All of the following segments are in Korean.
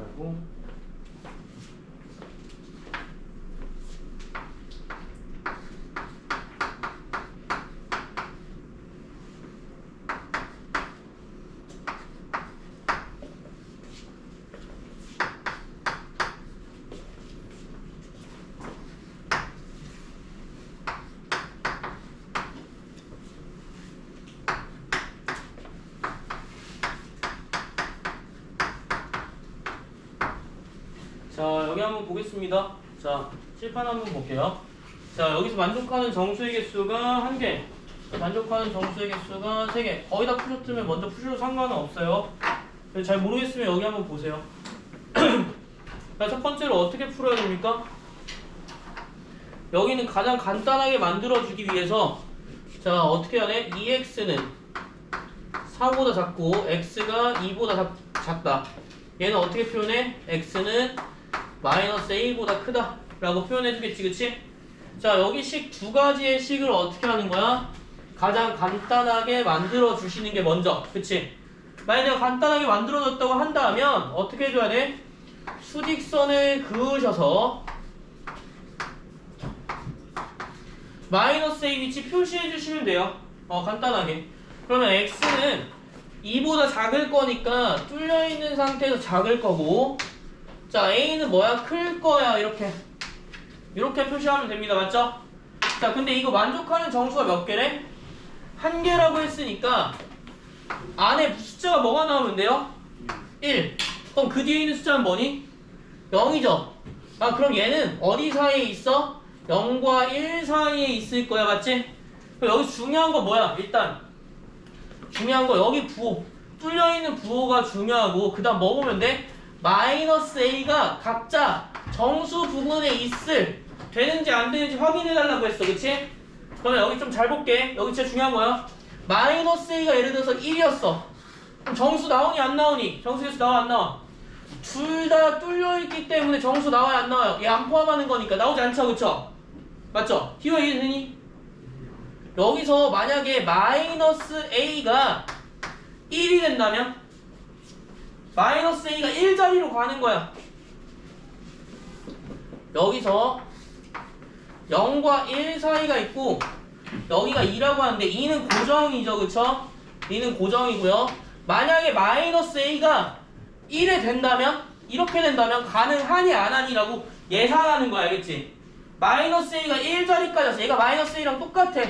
하고 자 여기 한번 보겠습니다. 자 칠판 한번 볼게요. 자 여기서 만족하는 정수의 개수가 한 개, 만족하는 정수의 개수가 세 개. 거의 다 푸셨으면 먼저 푸셔도 상관은 없어요. 잘 모르겠으면 여기 한번 보세요. 자, 첫 번째로 어떻게 풀어야 됩니까? 여기는 가장 간단하게 만들어주기 위해서 자 어떻게 돼? 2x는 4보다 작고 x가 2보다 작, 작다. 얘는 어떻게 표현해? x는 마이너스 a보다 크다 라고 표현해주겠지 그치? 자 여기 식 두 가지의 식을 어떻게 하는 거야? 가장 간단하게 만들어 주시는 게 먼저 그치? 만약 내가 간단하게 만들어줬다고 한다면 어떻게 해줘야 돼? 수직선을 그으셔서 마이너스 a 위치 표시해 주시면 돼요 어 간단하게 그러면 x는 2보다 작을 거니까 뚫려 있는 상태에서 작을 거고 자 a는 뭐야 클 거야 이렇게 이렇게 표시하면 됩니다 맞죠? 자 근데 이거 만족하는 정수가 몇 개래? 한 개라고 했으니까 안에 숫자가 뭐가 나오면 돼요? 1 그럼 그 뒤에 있는 숫자는 뭐니? 0이죠 아 그럼 얘는 어디 사이에 있어? 0과 1 사이에 있을 거야 맞지? 그럼 여기 중요한 거 뭐야 일단 중요한 거 여기 부호 뚫려 있는 부호가 중요하고 그 다음 뭐 보면 돼? 마이너스 a가 각자 정수 부분에 있을 되는지 안 되는지 확인해 달라고 했어 그치? 그러면 여기 좀 잘 볼게 여기 진짜 중요한 거야 마이너스 a가 예를 들어서 1이었어 그럼 정수 나오니 안 나오니? 정수에서 나와 안 나와? 둘 다 뚫려 있기 때문에 정수 나와야 안 나와요 얘 안 포함하는 거니까 나오지 않죠 그쵸? 맞죠? 티오 이해되니? 여기서 만약에 마이너스 a가 1이 된다면 마이너스 a가 1자리로 가는 거야 여기서 0과 1 사이가 있고 여기가 2라고 하는데 2는 고정이죠 그쵸? 2는 고정이고요 만약에 마이너스 a가 1에 된다면 이렇게 된다면 가능하니 안 하니라고 예상하는 거야 알겠지? 마이너스 a가 1자리까지 와서 얘가 마이너스 a랑 똑같아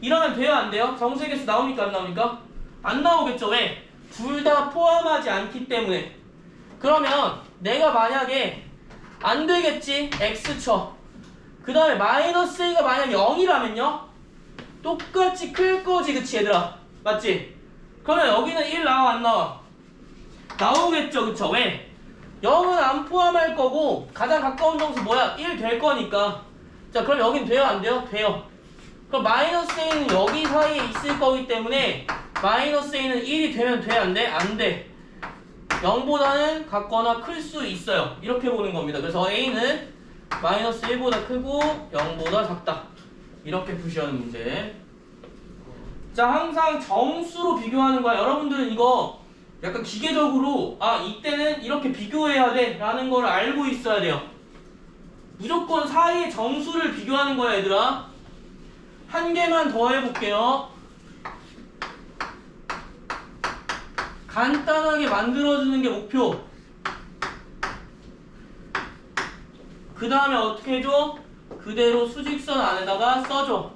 이러면 돼요 안 돼요? 정수의 개수 나옵니까 안 나옵니까? 안 나오겠죠 왜? 둘 다 포함하지 않기 때문에 그러면 내가 만약에 안 되겠지 x 쳐 그 다음에 마이너스 a가 만약 0이라면요 똑같이 클 거지 그치 얘들아 맞지? 그러면 여기는 1 나와 안 나와? 나오겠죠 그쵸 왜? 0은 안 포함할 거고 가장 가까운 정수 뭐야? 1 될 거니까 자 그럼 여긴 돼요 안 돼요? 돼요 그럼 마이너스 a는 여기 사이에 있을 거기 때문에 마이너스 a는 1이 되면 돼? 안 돼? 안 돼. 0보다는 같거나 클 수 있어요. 이렇게 보는 겁니다. 그래서 a는 마이너스 1보다 크고 0보다 작다. 이렇게 표시하는 문제. 자, 항상 정수로 비교하는 거야. 여러분들은 이거 약간 기계적으로 아, 이때는 이렇게 비교해야 돼. 라는 걸 알고 있어야 돼요. 무조건 사이의 정수를 비교하는 거야, 얘들아. 한 개만 더 해볼게요. 간단하게 만들어주는 게 목표. 그 다음에 어떻게 해줘? 그대로 수직선 안에다가 써줘.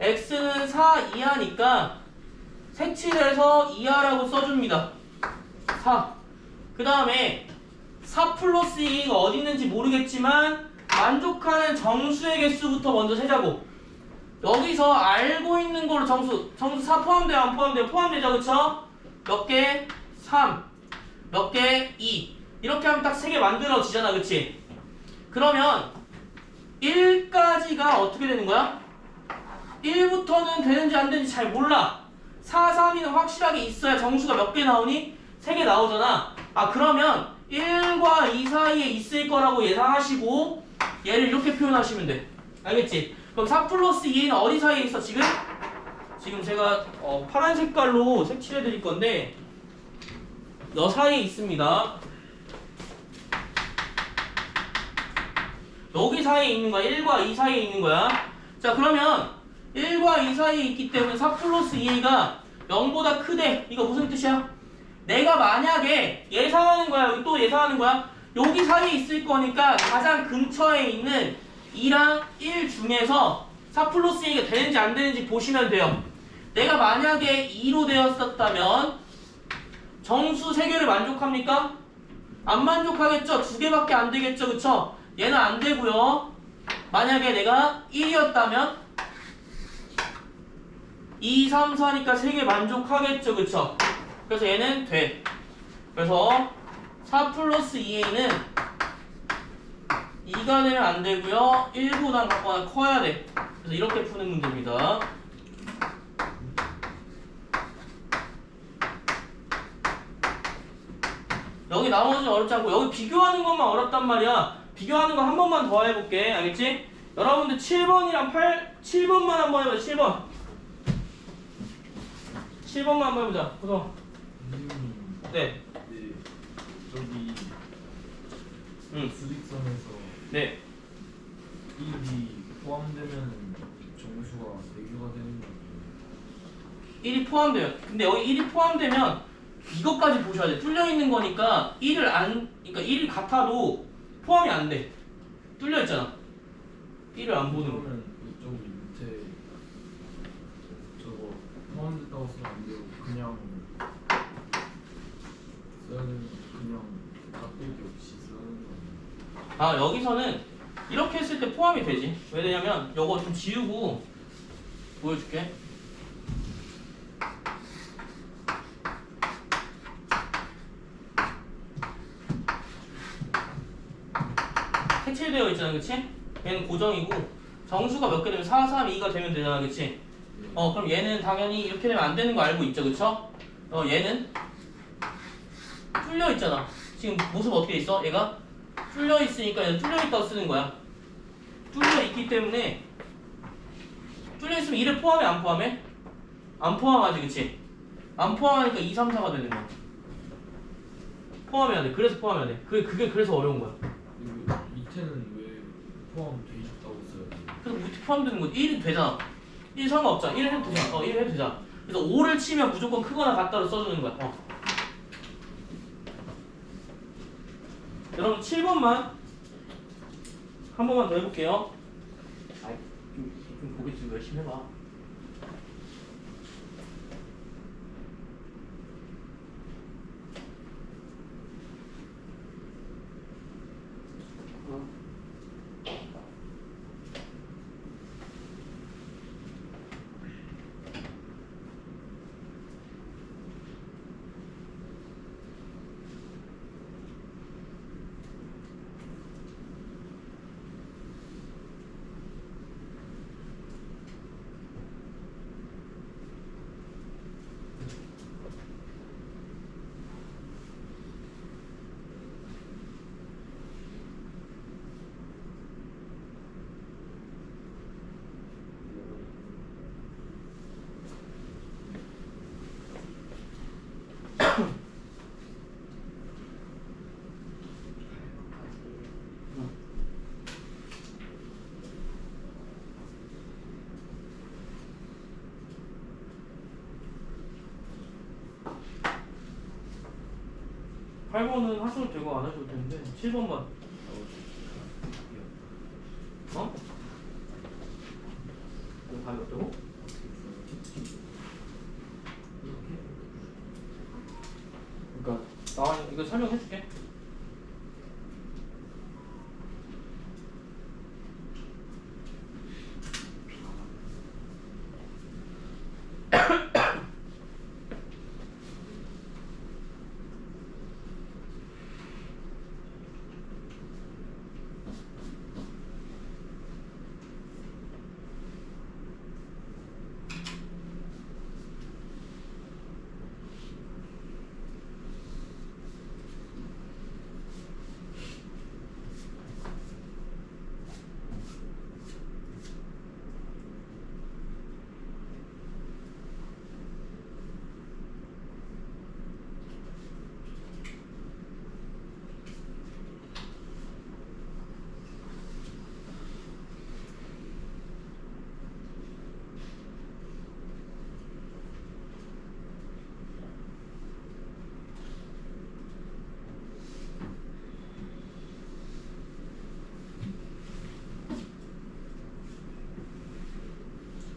x는 4 이하니까 색칠해서 이하라고 써줍니다. 4. 그 다음에 4 플러스 2가 어디 있는지 모르겠지만 만족하는 정수의 개수부터 먼저 세자고. 여기서 알고 있는 걸로 정수 정수 4 포함돼요 안 포함돼요 포함되죠 그쵸? 몇 개? 3 몇 개? 2 이렇게 하면 딱 3개 만들어지잖아 그치? 그러면 1까지가 어떻게 되는 거야? 1부터는 되는지 안 되는지 잘 몰라 4, 3, 2는 확실하게 있어야 정수가 몇 개 나오니? 3개 나오잖아 아 그러면 1과 2 사이에 있을 거라고 예상하시고 얘를 이렇게 표현하시면 돼 알겠지? 그럼 4 플러스 2는 어디 사이에 있어 지금? 지금 제가 어, 파란 색깔로 색칠해 드릴 건데 너 사이에 있습니다. 여기 사이에 있는 거야. 1과 2 사이에 있는 거야. 자, 그러면 1과 2 사이에 있기 때문에 4 플러스 2가 0보다 크대. 이거 무슨 뜻이야? 내가 만약에 예상하는 거야. 또 예상하는 거야. 여기 사이에 있을 거니까 가장 근처에 있는 2랑 1 중에서 4 플러스 2가 되는지 안 되는지 보시면 돼요. 내가 만약에 2로 되었었다면 정수 3개를 만족합니까? 안 만족하겠죠? 두 개밖에 안 되겠죠? 그쵸? 얘는 안 되고요. 만약에 내가 1이었다면 2, 3, 4니까 3개 만족하겠죠? 그쵸? 그래서 얘는 돼. 그래서 4 플러스 2a는 2가 되면 안 되고요. 1보다 같거나 커야 돼. 그래서 이렇게 푸는 문제입니다. 여기 나머지 는 어렵지 않고 여기 비교하는 것만 어렵단 말이야. 비교하는 거 한 번만 더 해볼게. 알겠지? 여러분들 7번이랑 8, 7번만 한 번 해보자. 7번. 7번만 한 번 해보자. 보성. 음, 네. 네. 저기 응. 수직선에서 네. 1이 포함되면 정수가 4개가 되는 거 1이 포함돼요. 근데 여기 1이 포함되면 이것까지 보셔야 돼. 뚫려 있는 거니까 1을 안, 그러니까 1이 같아도 포함이 안 돼. 뚫려 있잖아. 1을 안 보는 거. 그러면 저기 밑에 저거 포함됐다고 쓰면 안 되고 그냥 거 그냥 값대기 없이 되는 거? 아 여기서는 이렇게 했을 때 포함이 되지. 왜냐면 요거 좀 지우고 보여줄게. 색칠 되어 있잖아, 그치? 얘는 고정이고 정수가 몇 개 되면 4, 3, 2가 되면 되잖아, 그치? 어 그럼 얘는 당연히 이렇게 되면 안 되는 거 알고 있죠, 그쵸? 어 얘는 뚫려 있잖아. 지금 모습 어떻게 있어? 얘가 뚫려 있으니까 얘는 뚫려 있다고 쓰는 거야. 뚫려 있기 때문에 뚫려 있으면 1을 포함해 안 포함해? 안 포함하지 그치? 안 포함하니까 2, 3, 4가 되는 거야. 포함해야 돼. 그래서 포함해야 돼. 그게 그게 그래서 어려운 거야. 포함돼 있다고 써야 돼요? 그래서 밑에 포함되는 거 1이 되잖아. 1 상관없잖아. 1 해도 되잖아. 어, 1 해도 되잖아. 그래서 5를 치면 무조건 크거나 같다로 써주는 거야. 어. 여러분 7번만 한 번만 더 해볼게요. 아이, 좀, 좀 고개 좀 열심히 해봐. 팔번은 하셔도 되고 안 하셔도 되는데 7번만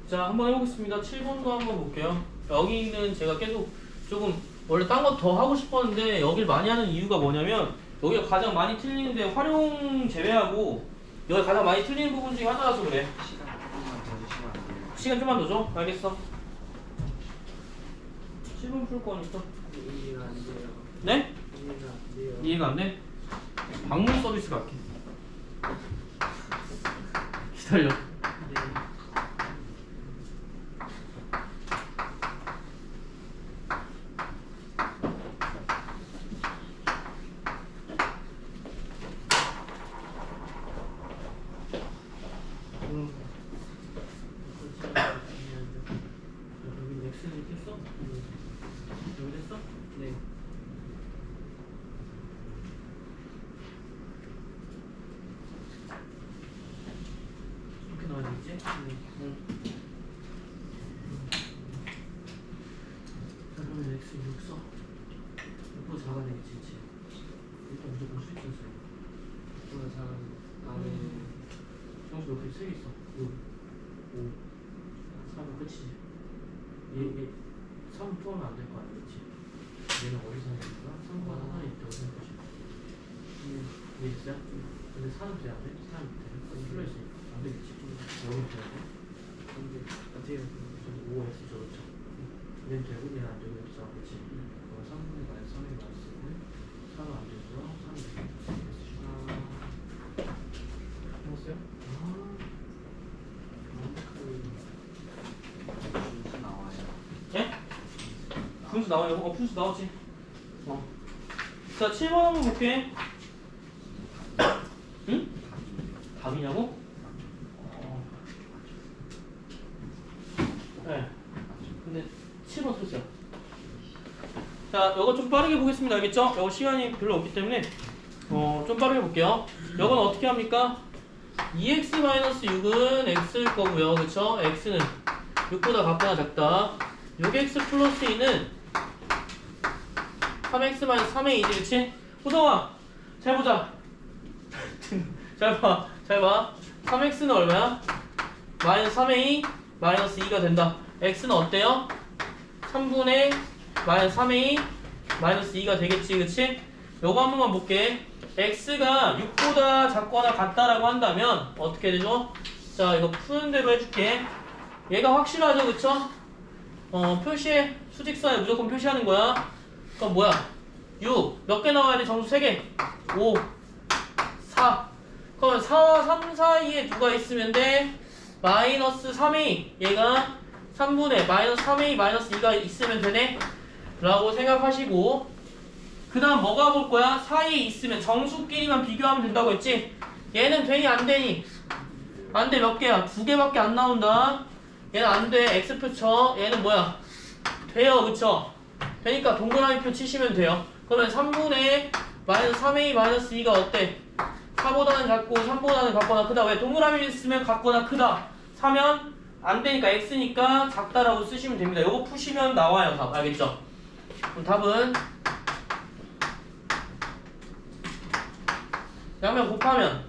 자, 한번 해보겠습니다. 7번도 한번 볼게요. 여기는 제가 계속 조금 원래 딴 거 더 하고 싶었는데 여길 많이 하는 이유가 뭐냐면 여기가 가장 많이 틀리는데 활용 제외하고 여기 가장 많이 틀리는 부분 중에 하나라서 그래. 시간 좀만 더 줘. 알겠어. 7번 풀 거니까. 이해가 안 돼요. 네? 이해가 안 돼요. 이해가 안 돼? 방문 서비스 갈게. 기다려. 네. 음. 여기 넥슨이 됐어? 여기 됐어? 네. 이렇게 나와야 되겠지? 네. 응. 그러면 엑스 6 써. 6보다 작아야 되겠지, 그치? 일단 무조건 수익 써요 그거 잘 나는 정수 옆에 3개 있어. 6, 5, 3은 끝이지. 얘, 얘, 3 포함은 안될 거 아니야, 그치? 얘는 어디서 하니까 3과 하나에 더생 거지. 이해됐어요? 근데 4는 돼야 돼? 4는 돼. 풀려 있으니까. 안 되겠지? 여기 돼야 돼? 근데 어때요? 저기 5x 저렇죠. 얘는 되고 얘는 안 되고 그치? 그럼 3분의 마이너스 3의 마이너스는 4는 안 되고요. 3은 되고. 해봤어요? 그 나와요. 예? 분수 나와요. 어, 분수 나왔지. 어. 자, 7번 한번 볼게. 응? 답이냐고? 어. 네. 근데 7번 틀렸어요. 자, 이거 좀 빠르게 보겠습니다. 알겠죠? 이거 시간이 별로 없기 때문에 어, 좀 빠르게 볼게요. 이건 어떻게 합니까? 2x-6은 x일 거고요. 그쵸? x는 6보다 같거나 작다. 6x 플러스 2는 3x 마이너스 3의 2지, 그치? 호동아, 잘 보자. 잘 봐, 잘 봐. 3x는 얼마야? 마이너스 3의 2, 마이너스 2가 된다. x는 어때요? 3분의 마이너스 3의 2, 마이너스 2가 되겠지, 그치? 요거 한 번만 볼게. x가 6보다 작거나 같다라고 한다면 어떻게 되죠? 자, 이거 푸는 대로 해줄게. 얘가 확실하죠, 그쵸? 어, 표시에, 수직선에 무조건 표시하는 거야. 그럼 뭐야? 6. 몇 개 나와야 돼? 정수 3개. 5. 4. 그러면 4와 3 사이에 누가 있으면 돼? 마이너스 3이 얘가 3분의 마이너스 3이 마이너스 2가 있으면 되네? 라고 생각하시고 그 다음 뭐가 볼 거야? 사이에 있으면 정수끼리만 비교하면 된다고 했지? 얘는 되니 안 되니? 안 돼 몇 개야? 두 개밖에 안 나온다 얘는 안 돼. X표 쳐. 얘는 뭐야? 돼요. 그쵸? 되니까 동그라미표 치시면 돼요. 그러면 3분의 마이너스 3a 마이너스 2가 어때? 4보다는 작고 3보다는 같거나 크다. 왜? 동그라미 있으면 같거나 크다. 4면 안 되니까 X니까 작다라고 쓰시면 됩니다. 요거 푸시면 나와요. 답. 알겠죠? 그럼 답은 양면 곱하면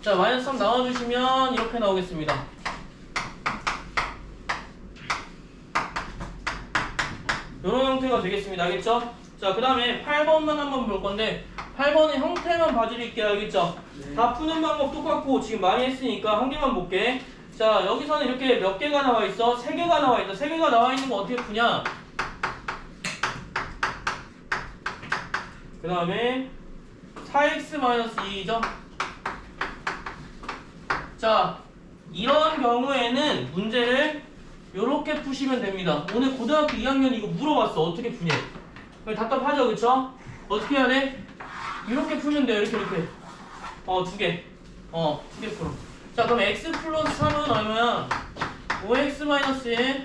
자 마이너스 3 나와주시면 이렇게 나오겠습니다 이런 형태가 되겠습니다 알겠죠? 자 그 다음에 8번만 한번 볼 건데 8번은 형태만 봐드릴게요 알겠죠? 네. 다 푸는 방법 똑같고 지금 많이 했으니까 한 개만 볼게 자 여기서는 이렇게 몇 개가 나와 있어? 세 개가 나와 있다 세 개가 나와 있는 거 어떻게 푸냐 그 다음에 4x-2죠 자, 이런 경우에는 문제를 이렇게 푸시면 됩니다. 오늘 고등학교 2학년 이거 물어봤어. 어떻게 푸냐? 답답하죠, 그쵸? 어떻게 해야 돼? 이렇게 풀면 돼요. 이렇게, 이렇게. 어, 두 개. 어, 두 개 풀어. 자, 그럼 x 플러스 3은 얼마야? 5x 마이너스 1.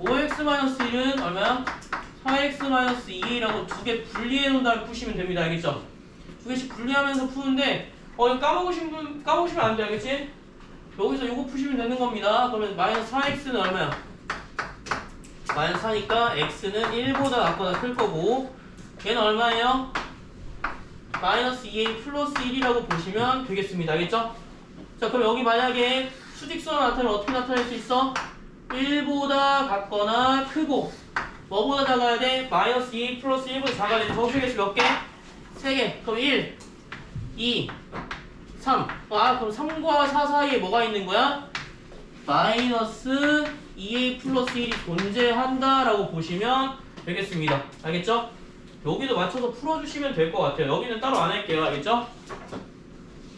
5x 마이너스 1은 얼마야? 4x 마이너스 2라고 두 개 분리해 놓은 다음에 푸시면 됩니다. 알겠죠? 두 개씩 분리하면서 푸는데 어 이거 까먹으신 분 까먹으시면 안 돼 알겠지? 여기서 요거 푸시면 되는 겁니다 그러면 마이너스 4x는 얼마야? 마이너스 4니까 x는 1보다 낮거나 클 거고 얘는 얼마예요? 마이너스 2a 플러스 1이라고 보시면 되겠습니다 알겠죠? 자 그럼 여기 만약에 수직선을 나타내면 어떻게 나타낼 수 있어? 1보다 같거나 크고 뭐보다 작아야 돼? 마이너스 2 플러스 1보다 작아야 돼 정수 개수 몇 개? 3개 그럼 1 2 3 아 그럼 3과 4 사이에 뭐가 있는 거야? 마이너스 2a 플러스 1이 존재한다 라고 보시면 되겠습니다 알겠죠? 여기도 맞춰서 풀어주시면 될 것 같아요 여기는 따로 안 할게요 알겠죠?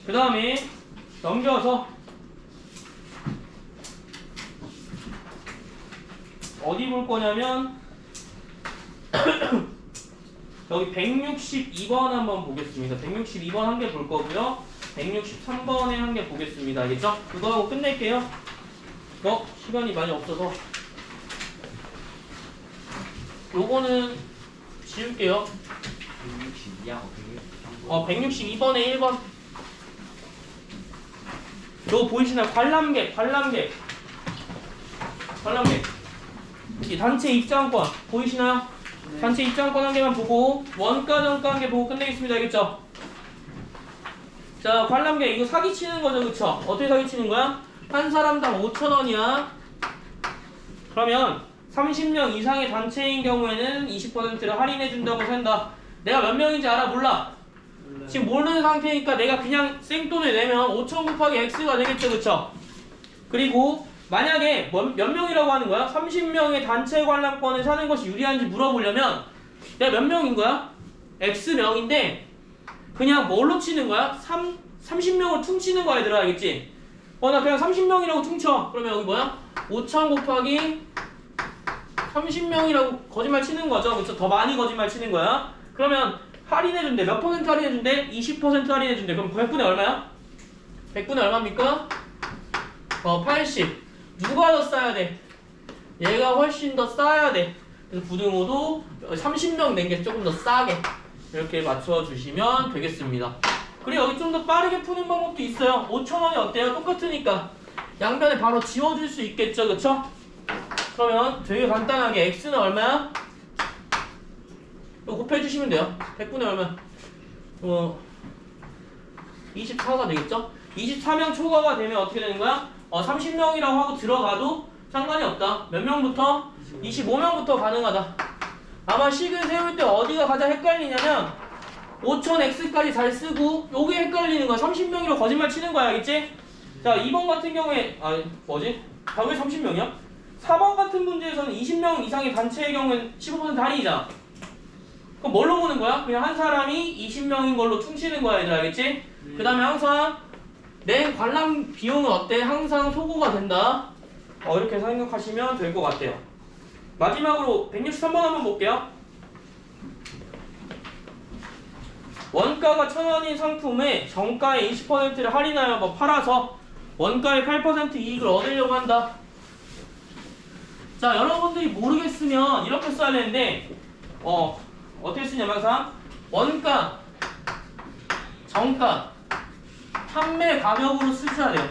그 다음에 넘겨서 어디 볼 거냐면 여기 162번 한번 보겠습니다. 162번 한 개 볼 거고요. 163번에 한 개 보겠습니다. 알겠죠? 그거 하고 끝낼게요. 어? 시간이 많이 없어서 요거는 지울게요. 162하고 163번 어, 162번에 1번. 요거 보이시나요? 관람객, 관람객. 관람객. 이 단체 입장권 보이시나요? 단체 입장권 한 개만 보고 원가 정가 한 개 보고 끝내겠습니다. 알겠죠? 자, 관람객 이거 사기 치는 거죠, 그쵸? 어떻게 사기 치는 거야? 한 사람당 5천 원이야. 그러면 30명 이상의 단체인 경우에는 20%를 할인해 준다고 산다. 내가 몇 명인지 알아 몰라. 지금 모르는 상태니까 내가 그냥 생돈을 내면 5천 곱하기 x가 되겠죠, 그쵸? 그리고 만약에 몇, 몇 명이라고 하는 거야? 30명의 단체 관람권을 사는 것이 유리한지 물어보려면 내가 몇 명인 거야? x명인데 그냥 뭘로 치는 거야? 3, 30명을 퉁치는 거야 얘들아 알겠지? 어 나 그냥 30명이라고 퉁쳐 그러면 여기 뭐야? 5천 곱하기 30명이라고 거짓말 치는 거죠 그쵸? 더 많이 거짓말 치는 거야 그러면 할인해준대 몇 퍼센트 할인해준대? 20% 할인해준대 그럼 100분의 얼마야? 100분의 얼마입니까? 어, 80. 누가 더 싸야 돼? 얘가 훨씬 더 싸야 돼. 그래서 부등호도 30명 낸 게 조금 더 싸게 이렇게 맞춰주시면 되겠습니다. 그리고 여기 좀 더 빠르게 푸는 방법도 있어요. 5,000원이 어때요? 똑같으니까 양변에 바로 지워줄 수 있겠죠, 그쵸? 그러면 되게 간단하게 x는 얼마야? 이거 곱해주시면 돼요. 100분의 얼마? 어, 24가 되겠죠? 24명 초과가 되면 어떻게 되는 거야? 어, 30명이라고 하고 들어가도 상관이 없다. 몇 명부터? 25명부터 가능하다. 아마 식을 세울 때 어디가 가장 헷갈리냐면 5000x까지 잘 쓰고 요게 헷갈리는 거야. 30명이라고 거짓말 치는 거야. 알겠지? 자, 2번 같은 경우에 아, 뭐지? 다왜 30명이야? 4번 같은 문제에서는 20명 이상의 단체의 경우엔 15% 할인이잖아. 그럼 뭘로 보는 거야? 그냥 한 사람이 20명인 걸로 퉁치는 거야, 얘들 알겠지? 그 다음에 항상 내 관람 비용은 어때? 항상 소고가 된다. 어, 이렇게 생각하시면 될 것 같아요. 마지막으로 163번 한번 볼게요. 원가가 1,000원인 상품에 정가의 20%를 할인하여 뭐 팔아서 원가의 8% 이익을 얻으려고 한다. 자, 여러분들이 모르겠으면 이렇게 써야 되는데, 어, 어떻게 쓰냐면 항상 원가, 정가, 판매 가격으로 쓰셔야 돼요.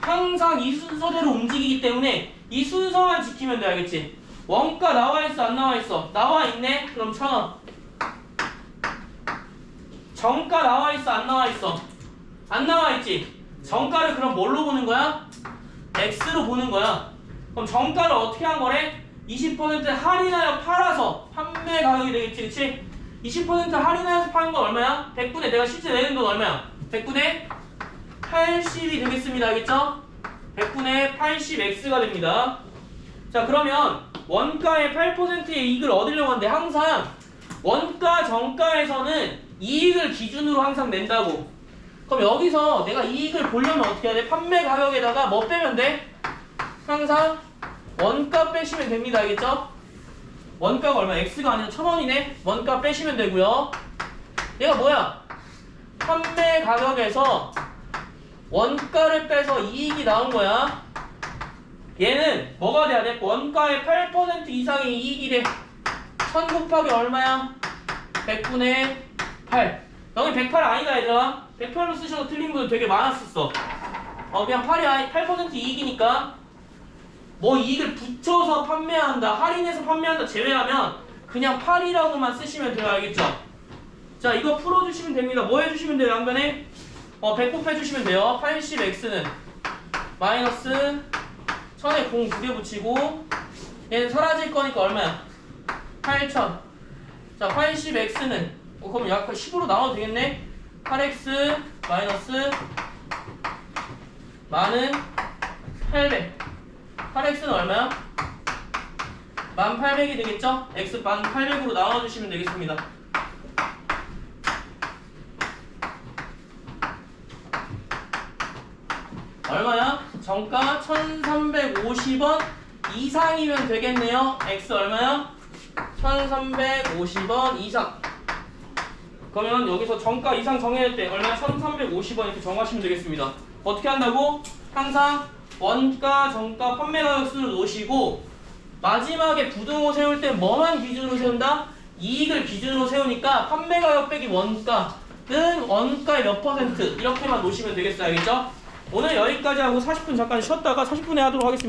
항상 이 순서대로 움직이기 때문에 이 순서만 지키면 돼 알겠지? 원가 나와 있어 안 나와 있어? 나와 있네? 그럼 천 원. 정가 나와 있어 안 나와 있어? 안 나와 있지? 정가를 그럼 뭘로 보는 거야? X로 보는 거야. 그럼 정가를 어떻게 한 거래? 20% 할인하여 팔아서 판매 가격이 되겠지, 그치? 20% 할인해서 파는 건 얼마야? 100분의 내가 실제 내는 돈 얼마야? 100분의 80이 되겠습니다. 알겠죠? 100분의 80x가 됩니다. 자, 그러면 원가의 8%의 이익을 얻으려고 하는데 항상 원가 정가에서는 이익을 기준으로 항상 낸다고. 그럼 여기서 내가 이익을 보려면 어떻게 해야 돼? 판매 가격에다가 뭐 빼면 돼? 항상 원가 빼시면 됩니다. 알겠죠? 원가가 얼마? X가 아니라 천 원이네. 원가 빼시면 되고요. 얘가 뭐야? 판매 가격에서 원가를 빼서 이익이 나온 거야. 얘는 뭐가 돼야 돼? 원가의 8% 이상의 이익이 돼. 1000 곱하기 얼마야? 100분의 8. 여기 108 아니다 얘들아. 108로 쓰셔도 틀린 분들 되게 많았었어. 어 그냥 8이 아니 8% 이익이니까 뭐 이익을 붙여서 판매한다, 할인해서 판매한다 제외하면 그냥 8이라고만 쓰시면 돼요, 알겠죠? 자, 이거 풀어주시면 됩니다. 뭐 해주시면 돼요, 양변에? 어, 배꼽 해주시면 돼요. 80x는 마이너스 1000에 공두개 붙이고 얘는 사라질 거니까 얼마야? 8000. 자, 80x는 어, 그럼 약 10으로 나와도 되겠네? 8x 마이너스 만은 800. 8x는 얼마야? 1800이 되겠죠? x 1800으로 나눠주시면 되겠습니다. 얼마야? 정가 1350원 이상이면 되겠네요. x 얼마야? 1350원 이상. 그러면 여기서 정가 이상 정해야 될때 얼마 1350원 이렇게 정하시면 되겠습니다. 어떻게 한다고? 항상 원가, 정가, 판매 가격 수를 놓으시고 마지막에 부등호 세울 때 뭐만 기준으로 세운다? 이익을 기준으로 세우니까 판매 가격 빼기 원가는 원가의 몇 퍼센트 이렇게만 놓으시면 되겠어요. 알겠죠? 오늘 여기까지 하고 40분 잠깐 쉬었다가 40분에 하도록 하겠습니다.